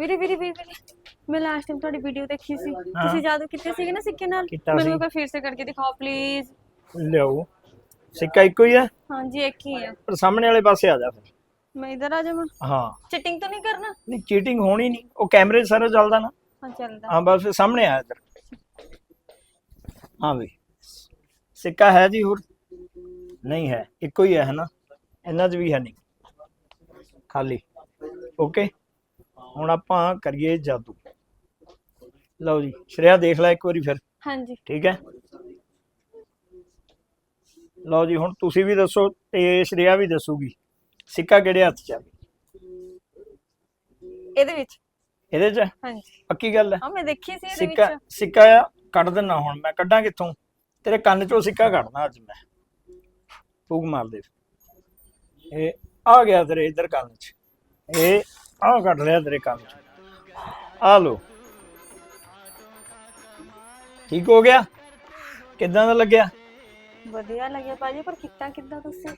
ਵੀਰੇ ਵੀਰੇ ਵੀਰੇ ਵੀਰੇ, ਮੈਂ ਲਾਸਟ ਟਾਈਮ ਤੁਹਾਡੀ ਵੀਡੀਓ ਦੇਖੀ ਸੀ। ਤੁਸੀਂ ਜਾਦੂ ਕੀਤੇ ਸੀਗੇ ਨਾ ਸਿੱਕੇ ਨਾਲ? ਕੀਤਾ ਮੈਨੂੰ ਸੀ। ਇੱਕ ਵਾਰ ਫਿਰ ਸੇ ਕਰਕੇ ਦਿਖਾਓ ਪਲੀਜ਼ ਲਿਆਓ। ਸਿੱਕਾ ਇੱਕੋ ਹੀ ਹੈ? ਹਾਂਜੀ ਇੱਕ ਹੀ ਹੈ। ਪਰ ਸਾਹਮਣੇ ਵਾਲੇ ਪਾਸੇ ਆ ਜਾ ਫਿਰ। ਮੈਂ ਇਧਰ ਆ ਜਾਵਾਂ? ਹਾਂ। ਚਿਟਿੰਗ ਤਾਂ ਨਹੀਂ ਕਰਨਾ? ਨਹੀਂ ਚੀਟਿੰਗ ਹੋਣੀ ਨਹੀਂ। ਉਹ ਕੈਮਰੇ 'ਚ ਸਾਰਾ ਚੱਲਦਾ ਨਾ। ਹਾਂ ਚੱਲਦਾ। ਹਾਂ ਬਸ ਸਾਹਮਣੇ ਆ ਇੱਧਰ। ਹਾਂ ਵੀ। ਸਿੱਕਾ ਹੈ ਜੀ ਹੋਰ? ਨਹੀਂ ਹੈ। ਇੱਕੋ ਹੀ ਹੈ ਨਾ? ਇਹਨਾਂ 'ਚ ਵੀ ਹੈ ਨਹੀਂ। ਖਾਲੀ। ਓਕੇ ਹੁਣ ਆਪਾਂ ਕਰੀਏ ਜਾਦੂ। ਲਓ ਜੀ ਸ਼੍ਰੇਆ ਦੇਖ ਲੈ ਇੱਕ ਵਾਰੀ ਫਿਰ। ਹਾਂਜੀ। ਠੀਕ ਹੈ? ਲਓ ਜੀ ਹੁਣ ਤੁਸੀਂ ਵੀ ਦੱਸੋ ਤੇ ਸ਼੍ਰੇਆ ਵੀ ਦੱਸੂਗੀ। ਸਿੱਕਾ ਕਿਹੜੇ ਹੱਥ 'ਚ ਆ? ਇਹਦੇ ਵਿੱਚ। ਇਹਦੇ 'ਚ? ਹਾਂਜੀ। ਪੱਕੀ ਗੱਲ ਹੈ? ਹਾਂ ਮੈਂ ਦੇਖੀ ਸੀ ਇਹਦੇ ਸਿੱਕਾ ਵਿੱਚ। ਸਿੱਕਾ ਕੱਢ ਦਿੰਨਾ ਹੁਣ ਮੈਂ। ਕੱਢਾਂ ਕਿੱਥੋਂ? ਤੇਰੇ ਕੰਨ 'ਚੋਂ ਸਿੱਕਾ ਕੱਢਣਾ ਅੱਜ ਮੈਂ। ਫੂਕ ਮਾਰ ਦੇ। ਇਹ ਆ ਗਿਆ ਤੇਰੇ ਇਧਰ ਕੰਨ 'ਚ। ਇਹ ਆ ਕੱਢ ਲਿਆ ਤੇਰੇ ਕੰਮ 'ਚ। ਆ ਲੋ ਠੀਕ ਹੋ ਗਿਆ? ਕਿੱਦਾਂ ਦਾ ਲੱਗਿਆ? ਵਧੀਆ ਲੱਗਿਆ ਭਾਜੀ, ਪਰ ਕੀਤਾ ਕਿੱਦਾਂ ਤੁਸੀਂ?